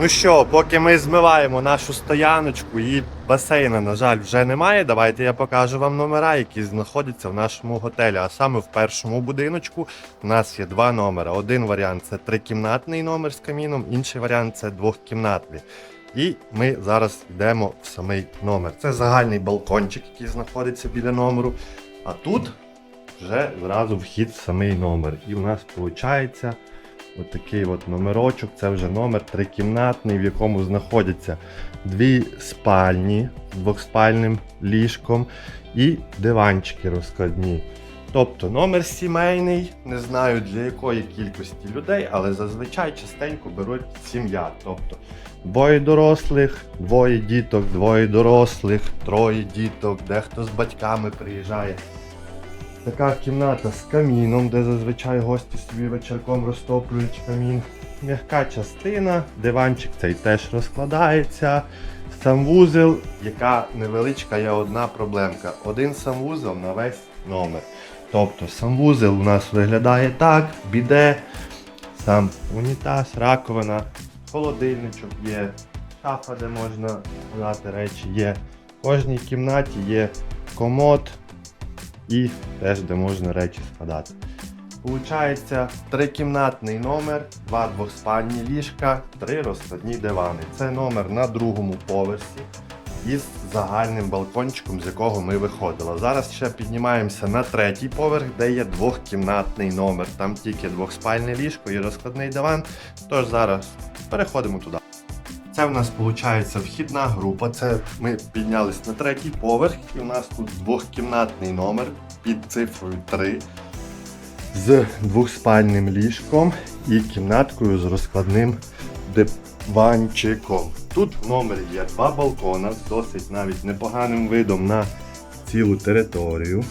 Ну що, поки ми змиваємо нашу стояночку і басейна, на жаль, вже немає. Давайте я покажу вам номера, які знаходяться в нашому готелі. А саме в першому будиночку у нас є два номера. Один варіант це трикімнатний номер з каміном, інший варіант це двохкімнатний. І ми зараз йдемо в самий номер. Це загальний балкончик, який знаходиться біля номеру. А тут вже зразу вхід в самий номер. І у нас виходить От такий от номерочок, це вже номер трикімнатний, в якому знаходяться дві спальні з двохспальним ліжком і диванчики розкладні. Тобто номер сімейний, не знаю для якої кількості людей, але зазвичай частенько беруть сім'я. Тобто двоє дорослих, двоє діток, двоє дорослих, троє діток, дехто з батьками приїжджає. Така кімната з каміном, де зазвичай гості собі вечірком розтоплюють камін. М'яка частина, диванчик цей теж розкладається. Санвузел, яка невеличка є одна проблемка. Один санвузел на весь номер. Тобто санвузел у нас виглядає так, біде, сам унітаз, раковина, холодильничок є, шафа, де можна складати речі є. В кожній кімнаті є комод, і теж де можна речі складати. Получається трикімнатний номер, два двоспальні ліжка, три розкладні дивани. Це номер на другому поверсі із загальним балкончиком, з якого ми виходили. Зараз ще піднімаємося на третій поверх, де є двохкімнатний номер. Там тільки двохспальне ліжко і розкладний диван. Тож зараз переходимо туди. Це в нас виходить вхідна група. Це ми піднялись на третій поверх, і у нас тут двохкімнатний номер під цифрою 3 з двохспальним ліжком і кімнаткою з розкладним диванчиком. Тут в номері є два балкона з досить навіть непоганим видом на цілу територію.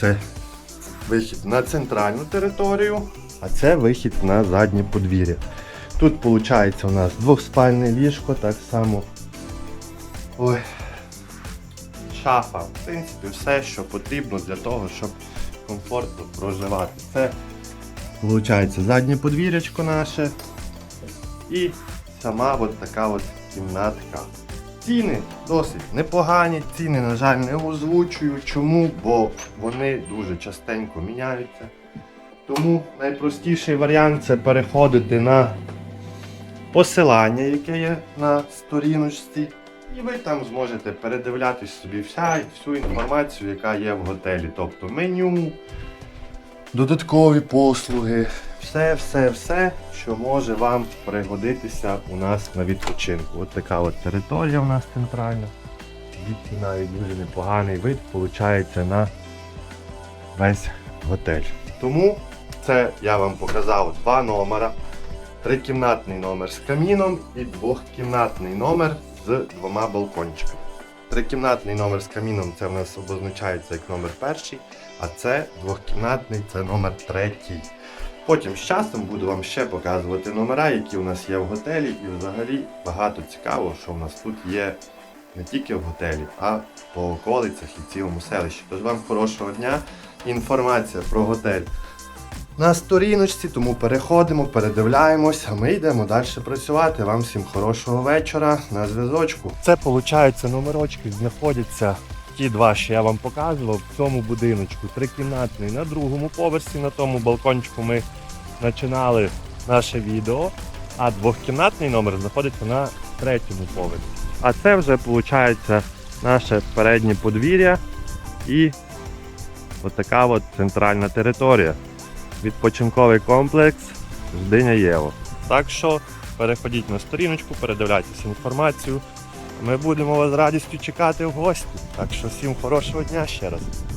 Це вихід на центральну територію, а це вихід на заднє подвір'я. Тут виходить у нас двохспальне ліжко, так само. Ой. Шафа. В принципі, все, що потрібно для того, щоб комфортно проживати. Це виходить заднє подвір'ячко наше. І сама от така от кімнатка. Ціни досить непогані, ціни, на жаль, не озвучую. Чому? Бо вони дуже частенько міняються. Тому найпростіший варіант це переходити на посилання, яке є на сторіночці, і ви там зможете передивлятись собі вся, всю інформацію, яка є в готелі. Тобто меню, додаткові послуги, все, все, все, що може вам пригодитися у нас на відпочинку. От така от територія у нас центральна. Звідси навіть дуже непоганий вид виходить на весь готель. Тому це я вам показав два номера. Трикімнатний номер з каміном і двохкімнатний номер з двома балкончиками. Трикімнатний номер з каміном це в нас обозначається як номер перший, а це двохкімнатний це номер третій. Потім з часом буду вам ще показувати номера, які у нас є в готелі, і взагалі багато цікавого, що в нас тут є не тільки в готелі, а по околицях і цілому селищі. Тож вам хорошого дня. Інформація про готель на сторіночці, тому переходимо, передивляємось, а ми йдемо далі працювати. Вам всім хорошого вечора на зв'язочку. Це виходить, номерочки знаходяться ті два, що я вам показував в цьому будиночку. Трикімнатний на другому поверсі, на тому балкончику ми починали наше відео. А двохкімнатний номер знаходиться на третьому поверсі. А це вже виходить наше переднє подвір'я і отака от центральна територія відпочинковий комплекс Ждиня Єво. Так що переходіть на сторіночку, передивляйтесь інформацію. Ми будемо вас з радістю чекати в гості. Так що всім хорошого дня ще раз.